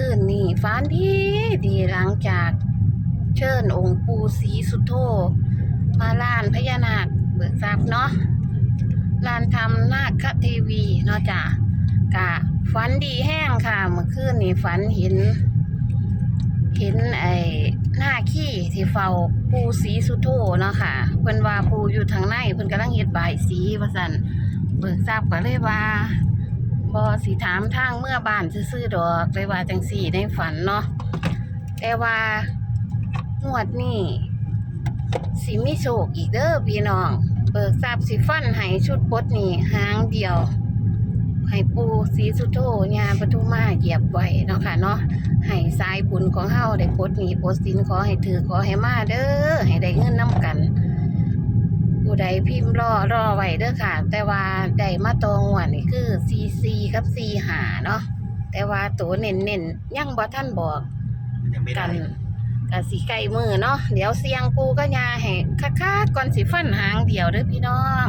คืนนี่ฝันดีดีหลังจากเชิญองค์ปู่ศรีสุโธมาลานพญานาคเบิกทรัพย์เนาะลานทำนาคทีวีเนาะจ้ะกะฝันดีแห้งค่ะ เมื่อคืนนี่ฝันเห็น เห็นไอ้หน้าขี้ที่เฝ้าปูสีสุโธเนาะค่ะเพิ่นว่าปูอยู่ทางในเพิ่นกำลังเฮ็ดบายสีว่าซั่นเบิกทราบก็เลยว่า บ่สิถามทางเมื่อบ้านซื่อดอกเลยว่าจังสี่ในฝันเนาะแต่ว่างวดนี้สิมีโชคอีกเด้อพี่น้อง เบิกทราบสิฟันให้ชุดปดนี่หางเดียวให้ปูสีสุโธญาปทุมาเหยียบไว้เนาะค่ะเนาะให้สายบุญของเฮาได้ปดนี้ปดสินขอให้ถือขอให้มาเด้อให้ได้เงินนํกัน ใดพิมพ์รอรอไว้เด้อค่ะ แต่ว่าได้มาตองวันนี่คือ CC กับ C หาเนาะแต่ว่าตัวเน้นๆยังบ่ท่านบอกยังไม่กัได้นกันสิไก่มือเนาะเดี๋ยวเสียงปูก็ยาให้คักๆก่อนสิฟันหางเดียวเด้อพี่น้อง